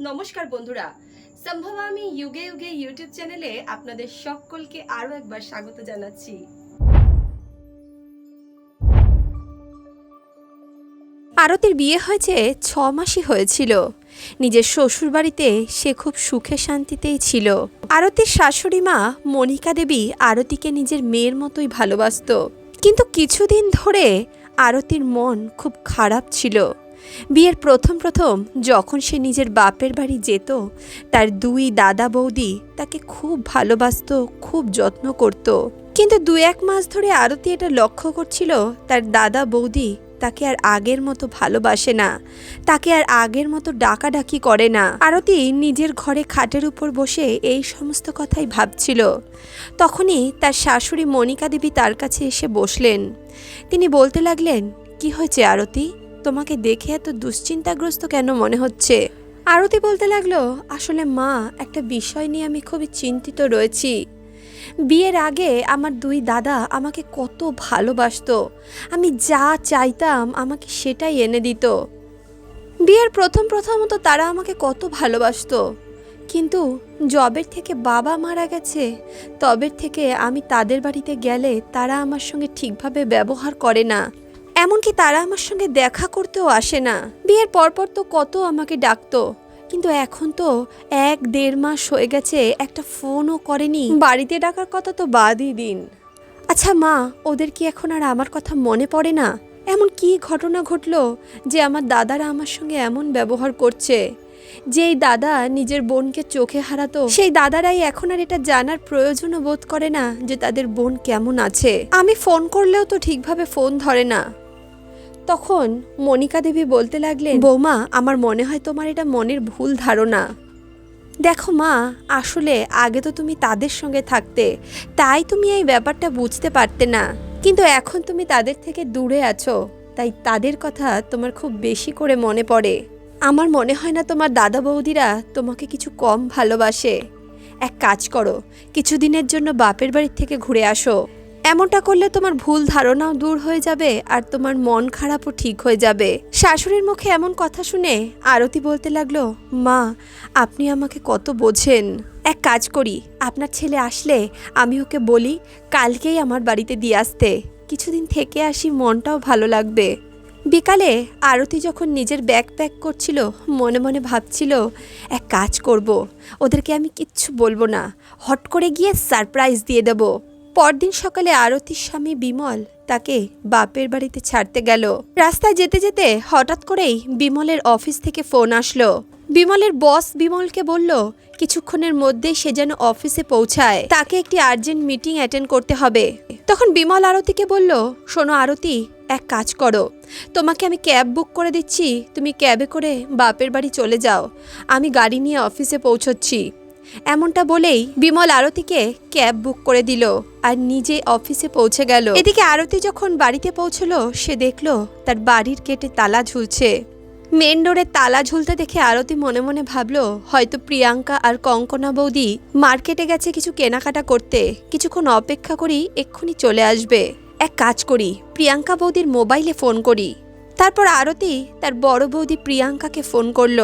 নমস্কার বন্ধুরা। সম্ভব আমি যুগে যুগে ইউটিউব চ্যানেলে আপনাদের সকলকে আরও একবার স্বাগত জানাচ্ছি। আরতির বিয়ে হয়েছে ছ মাসই হয়েছিল। নিজের শ্বশুরবাড়িতে সে খুব সুখে শান্তিতেই ছিল। আরতির শাশুড়ি মা মনিকা দেবী আরতিকে নিজের মেয়ের মতোই ভালোবাসতো। কিন্তু কিছুদিন ধরে আরতির মন খুব খারাপ ছিল। বিয়ের প্রথম প্রথম যখন সে নিজের বাপের বাড়ি যেত, তার দুই দাদা বৌদি তাকে খুব ভালোবাসত, খুব যত্ন করত। কিন্তু দু এক মাস ধরে আরতি এটা লক্ষ্য করছিল, তার দাদা বৌদি তাকে আর আগের মতো ভালোবাসে না, তাকে আর আগের মতো ডাকাডাকি করে না। আরতি নিজের ঘরে খাটের উপর বসে এই সমস্ত কথাই ভাবছিল। তখনই তার শাশুড়ি মনিকা দেবী তার কাছে এসে বসলেন। তিনি বলতে লাগলেন, কি হয়েছে আরতি? তোমাকে দেখে এত দুশ্চিন্তাগ্রস্ত কেন মনে হচ্ছে? আরতি বলতে লাগল, আসলে মা, একটা বিষয় নিয়ে আমি খুবই চিন্তিত রয়েছি। বিয়ের আগে আমার দুই দাদা আমাকে কত ভালোবাসতো। আমি যা চাইতাম আমাকে সেটাই এনে দিত। বিয়ের প্রথম প্রথমত তারা আমাকে কত ভালোবাসতো। কিন্তু জবের থেকে বাবা মারা গেছে, তবের থেকে আমি তাদের বাড়িতে গেলে তারা আমার সঙ্গে ঠিকভাবে ব্যবহার করে না। এমনকি তারা আমার সঙ্গে দেখা করতেও আসে না। বিয়ের পরপর তো কত আমাকে ডাকতো। কিন্তু এখন তো এক দেড় মাস হয়ে গেছে, একটা ফোনও করেনি। বাড়িতে ডাকার কথা তো বাদই দিন। আচ্ছা মা, ওদের কি এখন আর আমার কথা মনে পড়ে না? এমন কি ঘটনা ঘটলো যে আমার দাদারা আমার সঙ্গে এমন ব্যবহার করছে? যেই দাদা নিজের বোনকে চোখে হারাতো, সেই দাদারাই এখন আর এটা জানার প্রয়োজনও বোধ করে না যে তাদের বোন কেমন আছে। আমি ফোন করলেও তো ঠিকভাবে ফোন ধরে না। তখন মনিকা দেবী বলতে লাগলেন, বৌমা, আমার মনে হয় তোমার এটা মনের ভুল ধারণা। দেখো মা, আসলে আগে তো তুমি তাদের সঙ্গে থাকতে, তাই তুমি এই ব্যাপারটা বুঝতে পারতে না। কিন্তু এখন তুমি তাদের থেকে দূরে আছো, তাই তাদের কথা তোমার খুব বেশি করে মনে পড়ে। আমার মনে হয় না তোমার দাদা বৌদিরা তোমাকে কিছু কম ভালোবাসে। এক কাজ করো, কিছুদিনের জন্য বাপের বাড়ির থেকে ঘুরে আসো। এমনটা করলে তোমার ভুল ধারণাও দূর হয়ে যাবে আর তোমার মন খারাপও ঠিক হয়ে যাবে। শাশুড়ির মুখে এমন কথা শুনে আরতি বলতে লাগল, মা, আপনি আমাকে কত বোঝেন। এক কাজ করি, আপনার ছেলে আসলে আমি ওকে বলি, কালকেই আমার বাড়িতে দিয়ে আসতে। কিছুদিন থেকে আসি মনটাও ভালো লাগবে। বিকালে আরতি যখন নিজের ব্যাগ প্যাক করছিল, মনে মনে ভাবছিল, এক কাজ করব, ওদেরকে আমি কিচ্ছু বলব না। হট করে গিয়ে সারপ্রাইজ দিয়ে দেবো। পরদিন সকালে আরতির স্বামী বিমল তাকে বাপের বাড়িতে ছাড়তে গেল। রাস্তায় যেতে যেতে হঠাৎ করেই বিমলের অফিস থেকে ফোন আসলো। বিমলের বস বিমলকে বলল, কিছুক্ষণের মধ্যেই সে যেন অফিসে পৌঁছায়। তাকে একটি আর্জেন্ট মিটিং অ্যাটেন্ড করতে হবে। তখন বিমল আরতিকে বলল, শোনো আরতি, এক কাজ করো। তোমাকে আমি ক্যাব বুক করে দিচ্ছি। তুমি ক্যাবে করে বাপের বাড়ি চলে যাও। আমি গাড়ি নিয়ে অফিসে পৌঁছচ্ছি। এমনটা বলেই বিমল আরতিকে ক্যাব বুক করে দিল আর নিজে অফিসে পৌঁছে গেল। এদিকে আরতি যখন বাড়িতে পৌঁছলো, সে দেখল তার বাড়ির গেটে তালা ঝুলছে। মেন ডোরে তালা ঝুলতে দেখে আরতি মনে মনে ভাবলো, হয়তো প্রিয়াঙ্কা আর কঙ্কনা বৌদি মার্কেটে গেছে কিছু কেনাকাটা করতে। কিছুক্ষণ অপেক্ষা করি এক্ষুনি চলে আসবে। এক কাজ করি, প্রিয়াঙ্কা বৌদির মোবাইলে ফোন করি। তারপর আরতি তার বড় বৌদি প্রিয়াঙ্কাকে ফোন করল।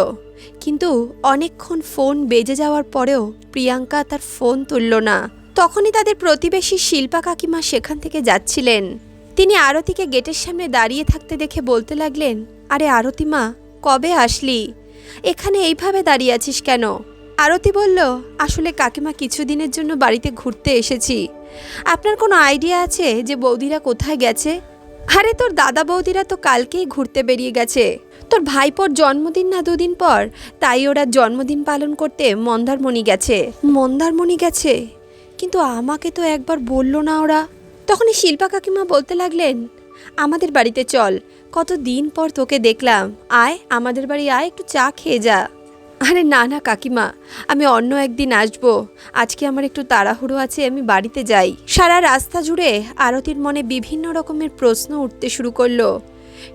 কিন্তু অনেকক্ষণ ফোন বেজে যাওয়ার পরেও প্রিয়াঙ্কা তার ফোন তুলল না। তখনই তাদের প্রতিবেশী শিল্পা কাকিমা সেখান থেকে যাচ্ছিলেন। তিনি আরতিকে গেটের সামনে দাঁড়িয়ে থাকতে দেখে বলতে লাগলেন, আরে আরতি মা, কবে আসলি? এখানে এইভাবে দাঁড়িয়ে আছিস কেন? আরতি বলল, আসলে কাকিমা কিছুদিনের জন্য বাড়িতে ঘুরতে এসেছি। আপনার কোনো আইডিয়া আছে যে বৌদিরা কোথায় গেছে? আরে তোর দাদা বৌদিরা তো কালকেই ঘুরতে বেরিয়ে গেছে। তোর ভাইপোর জন্মদিন না দুদিন পর? তাই ওরা জন্মদিন পালন করতে মন্দারমণি গেছে। মন্দারমণি গেছে? কিন্তু আমাকে তো একবার বলল না ওরা। তখনই শিল্পা কাকিমা বলতে লাগলেন, আমাদের বাড়িতে চল, কত দিন পর তোকে দেখলাম। আয়, আমাদের বাড়ি আয়, একটু চা খেয়ে যা। আরে না না কাকিমা, আমি অন্য একদিন আসব। আজকে আমার একটু তাড়াহুড়ো আছে, আমি বাড়িতে যাই। সারা রাস্তা জুড়ে আরতির মনে বিভিন্ন রকমের প্রশ্ন উঠতে শুরু করল।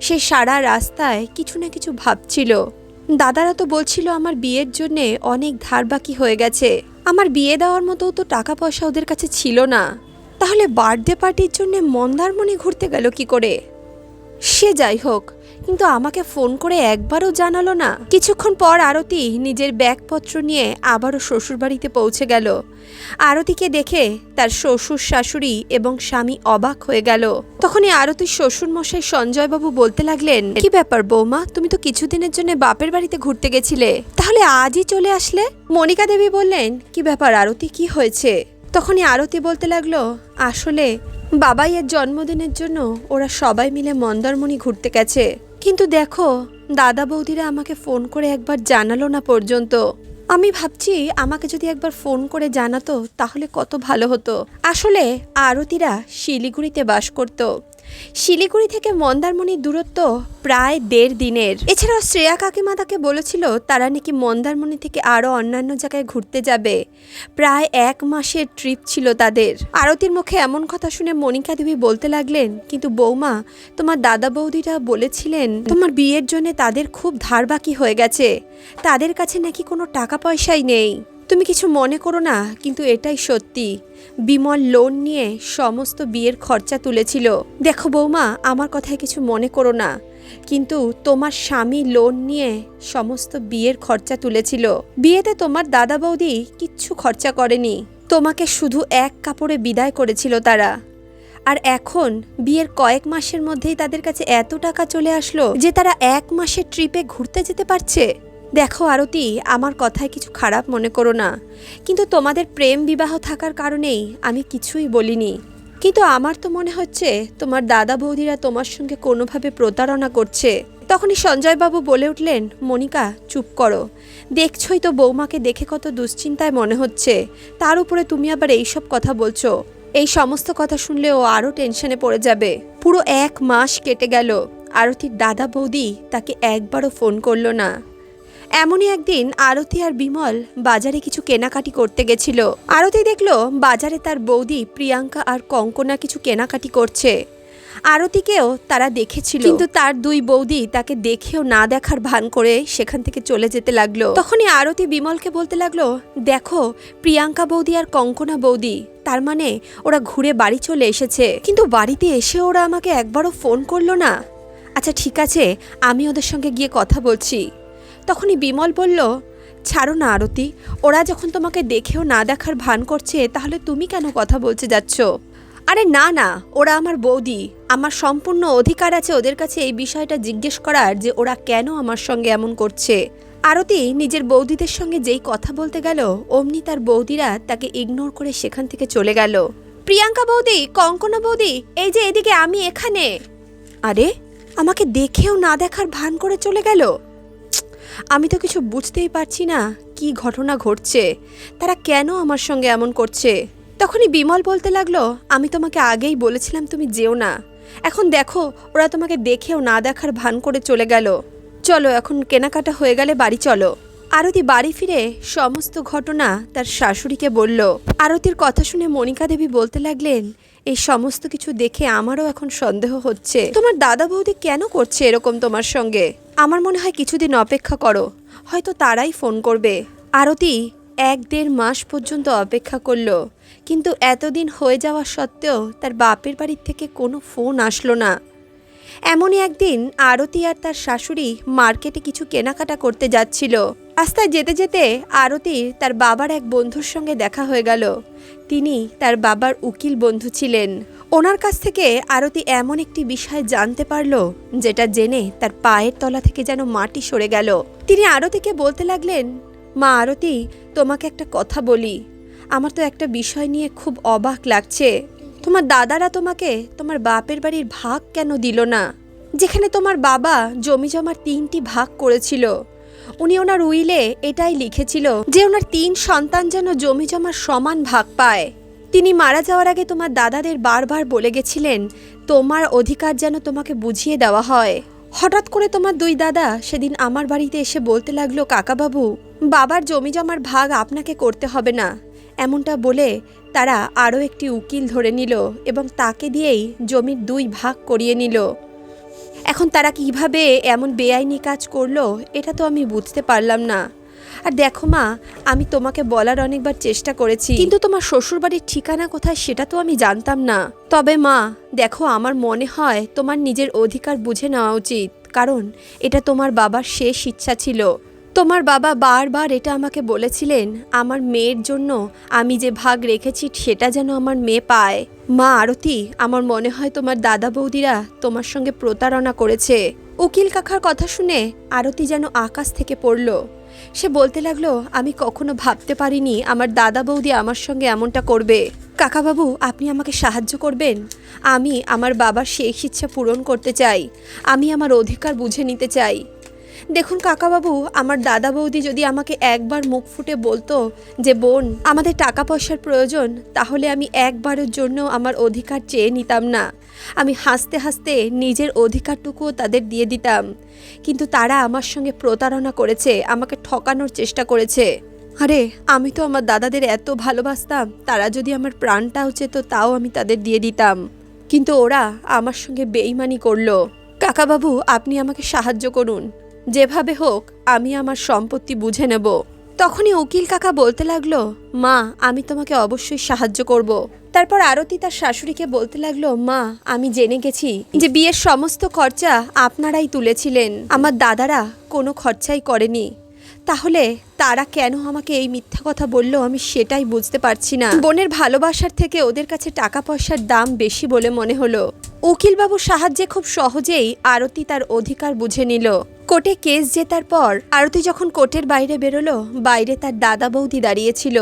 সে সারা রাস্তায় কিছু না কিছু ভাবছিল। দাদারা তো বলছিল আমার বিয়ের জন্যে অনেক ধার বাকি হয়ে গেছে। আমার বিয়ে দেওয়ার মতো তো টাকা পয়সা ওদের কাছে ছিল না। তাহলে বার্থডে পার্টির জন্য মন্দারমণি ঘুরতে গেল কি করে? সে যাই হোক কিন্তু আমাকে ফোন করে একবারও জানালো না। কিছুক্ষণ পর আরতি নিজের ব্যাগপত্র নিয়ে আবারও শ্বশুরবাড়িতে পৌঁছে গেল। আরতিকে দেখে তার শ্বশুর শাশুড়ি এবং স্বামী অবাক হয়ে গেল। তখনই আরতির শ্বশুর মশাই সঞ্জয়বাবু বলতে লাগলেন, কি ব্যাপার বৌমা, তুমি তো কিছুদিনের জন্য বাপের বাড়িতে ঘুরতে গেছিলে। তাহলে আজই চলে আসলে? মনিকা দেবী বললেন, কি ব্যাপার আরতি, কি হয়েছে? তখনই আরতি বলতে লাগল, আসলে বাবাইয়ের জন্মদিনের জন্য ওরা সবাই মিলে মন্দারমণি ঘুরতে গেছে। কিন্তু দেখো, দাদা বৌদিরা আমাকে ফোন করে একবার জানালো না পর্যন্ত। আমি ভাবছি আমাকে যদি একবার ফোন করে জানাতো, তাহলে কত ভালো হতো। আসলে আরতিরা শিলিগুড়িতে বাস করত। শিলিগুড়ি থেকে মন্দারমণির দূরত্ব প্রায় দেড় দিনের। এছাড়াও শ্রেয়া কাকিমা তাকে বলেছিল তারা নাকি মন্দারমণি থেকে আরও অন্যান্য জায়গায় ঘুরতে যাবে। প্রায় এক মাসের ট্রিপ ছিল তাদের। আরতির মুখে এমন কথা শুনে মনিকা দেবী বলতে লাগলেন, কিন্তু বৌমা, তোমার দাদা বৌদিরা বলেছিলেন তোমার বিয়ের জন্য তাদের খুব ধার বাকি হয়ে গেছে। তাদের কাছে নাকি কোনো টাকা পয়সাই নেই। তুমি কিছু মনে করো না, কিন্তু এটাই সত্যি। বিমল লোন নিয়ে সমস্ত বিয়ের খরচা তুলেছিল। দেখো বৌমা, আমার কথায় কিছু মনে করো না, কিন্তু তোমার স্বামী লোন নিয়ে সমস্ত বিয়ের খরচা তুলেছিল। বিয়েতে তোমার দাদা বৌদি কিচ্ছু খরচা করেনি। তোমাকে শুধু এক কাপড়ে বিদায় করেছিল তারা। আর এখন বিয়ের কয়েক মাসের মধ্যেই তাদের কাছে এত টাকা চলে আসলো যে তারা এক মাসের ট্রিপে ঘুরতে যেতে পারছে। দেখো আরতি, আমার কথায় কিছু খারাপ মনে করো না। কিন্তু তোমাদের প্রেম বিবাহ থাকার কারণেই আমি কিছুই বলিনি। কিন্তু আমার তো মনে হচ্ছে, তোমার দাদা বৌদিরা তোমার সঙ্গে কোনোভাবে প্রতারণা করছে। তখনই সঞ্জয়বাবু বলে উঠলেন, মনিকা, চুপ করো। দেখছই তো বৌমাকে দেখে কত দুশ্চিন্তায় মনে হচ্ছে। তার উপরে তুমি আবার এইসব কথা বলছো। এই সমস্ত কথা শুনলে ও আরও টেনশনে পড়ে যাবে। পুরো এক মাস কেটে গেল। আরতির দাদা বৌদি তাকে একবারও ফোন করল না। এমনই একদিন আরতি আর বিমল বাজারে কিছু কেনাকাটি করতে গেছিল। আরতি দেখল বাজারে তার বৌদি প্রিয়াঙ্কা আর কঙ্কনা কিছু কেনাকাটি করছে। আরতিকেও তারা দেখেছিল। কিন্তু তার দুই বৌদি তাকে দেখেও না দেখার ভান করে সেখান থেকে চলে যেতে লাগল। তখনই আরতি বিমলকে বলতে লাগল, দেখো, প্রিয়াঙ্কা বৌদি আর কঙ্কনা বৌদি, তার মানে ওরা ঘুরে বাড়ি চলে এসেছে। কিন্তু বাড়িতে এসে ওরা আমাকে একবারও ফোন করল না। আচ্ছা ঠিক আছে, আমি ওদের সঙ্গে গিয়ে কথা বলছি। তখনই বিমল বলল, ছাড়ো না আরতি, ওরা যখন তোমাকে দেখেও না দেখার ভান করছে, তাহলে তুমি কেন কথা বলতে যাচ্ছ? আরে না না, ওরা আমার বৌদি, আমার সম্পূর্ণ অধিকার আছে ওদের কাছে এই বিষয়টা জিজ্ঞেস করার যে ওরা কেন আমার সঙ্গে এমন করছে। আরতি নিজের বৌদিদের সঙ্গে যেই কথা বলতে গেল, অমনি তার বৌদিরা তাকে ইগনোর করে সেখান থেকে চলে গেল। প্রিয়াঙ্কা বৌদি, কঙ্কনা বৌদি, এই যে এদিকে, আমি এখানে। আরে, আমাকে দেখেও না দেখার ভান করে চলে গেল? আমি তো কিছু বুঝতেই পারছি না কি ঘটনা ঘটছে। তারা কেন আমার সঙ্গে এমন করছে? তখনই বিমল বলতে লাগল, আমি তোমাকে আগেই বলেছিলাম তুমি যেও না। এখন দেখো, ওরা তোমাকে দেখেও না দেখার ভান করে চলে গেল। চলো, এখন কেনাকাটা হয়ে গেলে বাড়ি চলো। আরতি বাড়ি ফিরে সমস্ত ঘটনা তার শাশুড়িকে বলল। আরতির কথা শুনে মনিকা দেবী বলতে লাগলেন এই সমস্ত কিছু দেখে আমারও এখন সন্দেহ হচ্ছে। তোমার দাদা বৌদি কেন করছে এরকম তোমার সঙ্গে? আমার মনে হয় কিছুদিন অপেক্ষা করো। হয়তো তারাই ফোন করবে। আরতি, এক দেড় মাস পর্যন্ত অপেক্ষা করল। কিন্তু এতদিন হয়ে যাওয়া সত্ত্বেও তার বাপের বাড়ির থেকে কোনো ফোন আসলো না। এমনই একদিন আরতি আর তার শাশুড়ি মার্কেটে কিছু কেনাকাটা করতে যাচ্ছিল। রাস্তায় যেতে যেতে আরতির তার বাবার এক বন্ধুর সঙ্গে দেখা হয়ে গেল। তিনি তার বাবার উকিল বন্ধু ছিলেন। ওনার কাছ থেকে আরতি এমন একটি বিষয় জানতে পারল, যেটা জেনে তার পায়ের তলা থেকে যেন মাটি সরে গেল। তিনি আরতিকে বলতে লাগলেন, মা আরতি, তোমাকে একটা কথা বলি। আমার তো একটা বিষয় নিয়ে খুব অবাক লাগছে। তোমার দাদারা তোমাকে তোমার বাপের বাড়ির ভাগ কেন দিল না? যেখানে তোমার বাবা জমি জমার তিনটি ভাগ করেছিল। উনি ওনার উইলে এটাই লিখেছিল যে ওনার তিন সন্তান যেন জমি জমার সমান ভাগ পায়। তিনি মারা যাওয়ার আগে তোমার দাদাদের বারবার বলে গেছিলেন, তোমার অধিকার যেন তোমাকে বুঝিয়ে দেওয়া হয়। হঠাৎ করে তোমার দুই দাদা সেদিন আমার বাড়িতে এসে বলতে লাগল, কাকাবাবু, বাবার জমি জমার ভাগ আপনাকে করতে হবে না। এমনটা বলে তারা আরও একটি উকিল ধরে নিল এবং তাকে দিয়েই জমির দুই ভাগ করিয়ে নিল। এখন তারা কীভাবে এমন বেআইনি কাজ করল, এটা তো আমি বুঝতে পারলাম না। আর দেখো মা, আমি তোমাকে বলার অনেকবার চেষ্টা করেছি, কিন্তু তোমার শ্বশুরবাড়ির ঠিকানা কোথায় সেটা তো আমি জানতাম না। তবে মা, দেখো আমার মনে হয় তোমার নিজের অধিকার বুঝে নেওয়া উচিত, কারণ এটা তোমার বাবার শেষ ইচ্ছা ছিল। তোমার বাবা বারবার এটা আমাকে বলেছিলেন, আমার মেয়ের জন্য। আমি যে ভাগ রেখেছি সেটা যেন আমার মেয়ে পায়। মা আরতি, আমার মনে হয় তোমার দাদা বৌদিরা তোমার সঙ্গে প্রতারণা করেছে। উকিল কাকার কথা শুনে আরতি যেন আকাশ থেকে পড়ল। সে বলতে লাগল, আমি কখনো ভাবতে পারিনি আমার দাদা বৌদি আমার সঙ্গে এমনটা করবে। কাকাবাবু, আপনি আমাকে সাহায্য করবেন? আমি আমার বাবার শেষ ইচ্ছা পূরণ করতে চাই। আমি আমার অধিকার বুঝে নিতে চাই। দেখুন কাকাবাবু, আমার দাদা বৌদি যদি আমাকে একবার মুখ ফুটে বলতো যে, বোন, আমাদের টাকা পয়সার প্রয়োজন, তাহলে আমি একবারের জন্য আমার অধিকার চেয়ে নিতাম না। আমি হাসতে হাসতে নিজের অধিকারটুকুও তাদের দিয়ে দিতাম। কিন্তু তারা আমার সঙ্গে প্রতারণা করেছে, আমাকে ঠকানোর চেষ্টা করেছে। আরে, আমি তো আমার দাদাদের এত ভালোবাসতাম, তারা যদি আমার প্রাণটাও চেত, তাও আমি তাদের দিয়ে দিতাম। কিন্তু ওরা আমার সঙ্গে বেইমানি করল। কাকাবাবু, আপনি আমাকে সাহায্য করুন। যেভাবে হোক, আমি আমার সম্পত্তি বুঝে নেব। তখনই উকিল কাকা বলতে লাগল, মা, আমি তোমাকে অবশ্যই সাহায্য করব। তারপর আরতি তার শাশুড়িকে বলতে লাগল, মা, আমি জেনে গেছি যে বিয়ের সমস্ত খরচা আপনারাই তুলেছিলেন। আমার দাদারা কোনো খরচাই করেনি। তাহলে তারা কেন আমাকে এই মিথ্যা কথা বলল, আমি সেটাই বুঝতে পারছি না। বোনের ভালোবাসার থেকে ওদের কাছে টাকা পয়সার দাম বেশি বলে মনে হলো। উকিলবাবুর সাহায্যে খুব সহজেই আরতি তার অধিকার বুঝে নিল। কোর্টে কেস জেতার পর আরতি যখন কোর্টের বাইরে বেরোলো, বাইরে তার দাদা বৌদি দাঁড়িয়েছিল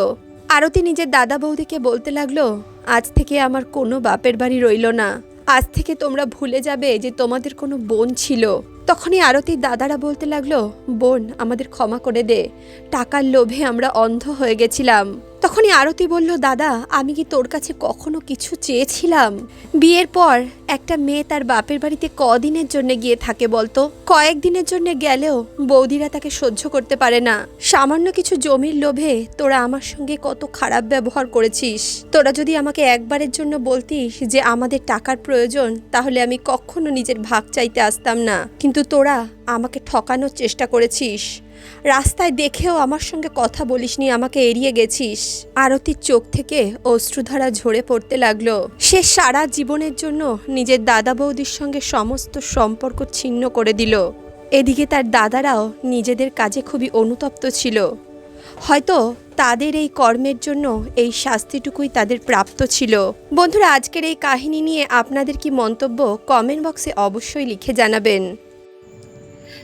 আরতি নিজের দাদা বৌদিকে বলতে লাগল, আজ থেকে আমার কোনো বাপের বাড়ি রইল না। আজ থেকে তোমরা ভুলে যাবে যে তোমাদের কোনো বোন ছিল। তখনই আরতির দাদারা বলতে লাগল, বোন, আমাদের ক্ষমা করে দে। টাকার লোভে আমরা অন্ধ হয়ে গেছিলাম। তখনই আরতি বলল, দাদা, আমি কি তোর কাছে কখনো কিছু চেয়েছিলাম? বিয়ের পর একটা মেয়ে তার বাপের বাড়িতে কদিনের জন্য গিয়ে থাকে বলতো। কয়েকদিনের জন্য গেলেও বৌদিরা তাকে সহ্য করতে পারে না। সামান্য কিছু জমির লোভে তোরা আমার সঙ্গে কত খারাপ ব্যবহার করেছিস। তোরা যদি আমাকে একবারের জন্য বলতিস যে আমাদের টাকার প্রয়োজন, তাহলে আমি কখনো নিজের ভাগ চাইতে আসতাম না। কিন্তু তোরা আমাকে ঠকানোর চেষ্টা করেছিস। রাস্তায় দেখেও আমার সঙ্গে কথা বলিসনি আমাকে এড়িয়ে গেছিস। আরতির চোখ থেকে অশ্রুধারা ঝরে পড়তে লাগল। সে সারা জীবনের জন্য নিজের দাদা বৌদির সঙ্গে সমস্ত সম্পর্ক ছিন্ন করে দিল। এদিকে তার দাদারাও নিজেদের কাজে খুবই অনুতপ্ত ছিল। হয়তো তাদের এই কর্মের জন্য এই শাস্তিটুকুই তাদের প্রাপ্ত ছিল। বন্ধুরা, আজকের এই কাহিনী নিয়ে আপনাদের কি মন্তব্য কমেন্ট বক্সে অবশ্যই লিখে জানাবেন।